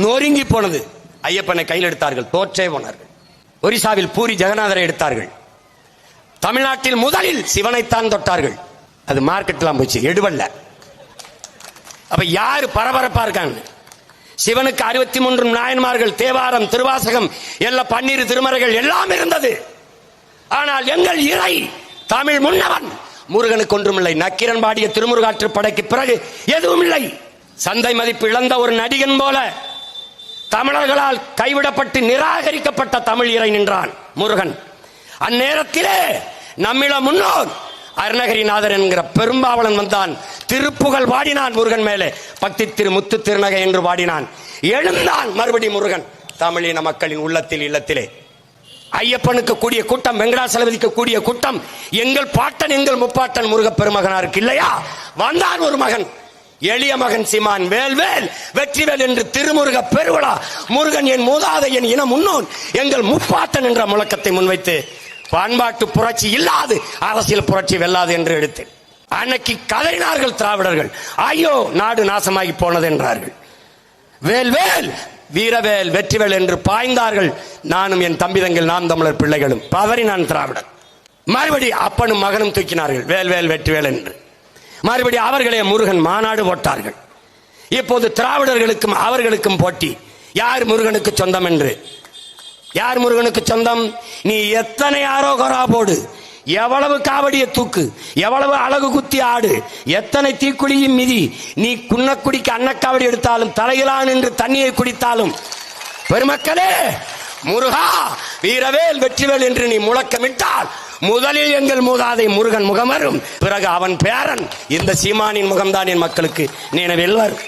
நொறுங்கி போனது. ஐயப்பனை கையில் எடுத்தார்கள். தோற்றே போனார்கள். ஒரிசாவில் பூரி ஜெகநாதரை எடுத்தார்கள். தமிழ்நாட்டில் முதலில் சிவனைத்தான் தொட்டார்கள். அது மார்க்கெட்லாம் போச்சு. எடுவல்ல அப்ப யாரு பரபரப்பா இருக்காங்க? சிவனுக்கு அறுபத்தி மூன்று நாயன்மார்கள் தேவாரம் திருவாசகம் எல்லா பன்னீர் திருமறைகள் எல்லாம் இருந்தது. ஆனால் எங்கள் இறை தமிழ் முன்னவன் முருகனுக்கு ஒன்றுமில்லை. நக்கிரன் பாடிய திருமுருகாற்று படைக்கு பிறகு எதுவும் இல்லை சந்தை மதிப்பு இழந்த ஒரு நடிகன் போல தமிழர்களால் கைவிடப்பட்டு நிராகரிக்கப்பட்ட தமிழ் இறை நின்றான் முருகன். அந்நேரத்திலே நம்மிட முன்னோர் அருணகிரிநாதர் என்கிற பெரும்பாவளன் வந்தான். திருப்புகழ் வாடினான் முருகன் மேலே. பக்தி திரு முத்து திருநகை என்று வாடினான் எழுந்தான் மறுபடி முருகன் தமிழின மக்களின் உள்ளத்தில் இல்லத்திலே. ஐயப்பனுக்கு கூடிய கூட்டம் வெங்கடாசலபதிக்கு கூடிய கூட்டம் எங்கள் பாட்டன் எங்கள் முப்பாட்டன் முருகப் பெருமகனாருக்கு இல்லையா? வந்தான் ஒரு மகன். எளிய மகன் சிமான் வேல் வேல் வெற்றிவேல் என்று திருமுருக பெருவிழா முருகன் என் மூதாதை என் இன முன்னோன். எங்கள் முப்பாட்டன் என்ற முழக்கத்தை முன்வைத்து பண்பாட்டு புரட்சி இல்லாது அரசியல் புரட்சி வெல்லாது என்று எடுத்தேன் அன்னைக்கு கதறினார்கள் திராவிடர்கள். ஐயோ நாடு நாசமாகி போனது என்றார்கள். வேல் வேல் வீரவேல் வெற்றிவேல் என்று பாய்ந்தார்கள். நானும் என் தம்பிதங்கள் நாம் தமிழர் பிள்ளைகளும். பதறி நான் திராவிடன் மறுபடி அப்பனும் மகனும் தூக்கினார்கள். வேல் வேல் வெற்றிவேல் என்று. மறுபடி அவர்களே முருகன் மாநாடு போட்டார்கள். இப்போது திராவிடர்களுக்கும் அவர்களுக்கும் போட்டி. யார் முருகனுக்கு சொந்தம் என்று? யார் முருகனுக்கு சொந்தம்? நீ எத்தனை ஆரோகரா போடு. எவ்வளவு காவடிய தூக்கு. எவ்வளவு அழகு குத்தி ஆடு. எத்தனை தீக்குழியும் மிதி. நீ குன்னக்குடிக்கு அன்னக்காவடி எடுத்தாலும் தலையிலான் என்று தண்ணியை குடித்தாலும். பெருமக்களே முருகா வீரவேல் வெற்றிவேல் என்று நீ முழக்கமிட்டால் முதலில் எங்கள் மூதாதை முருகன் முகம் வரும் பிறகு அவன் பேரன். இந்த சீமானின் முகம்தான் என் மக்களுக்கு நினைவில் வரும்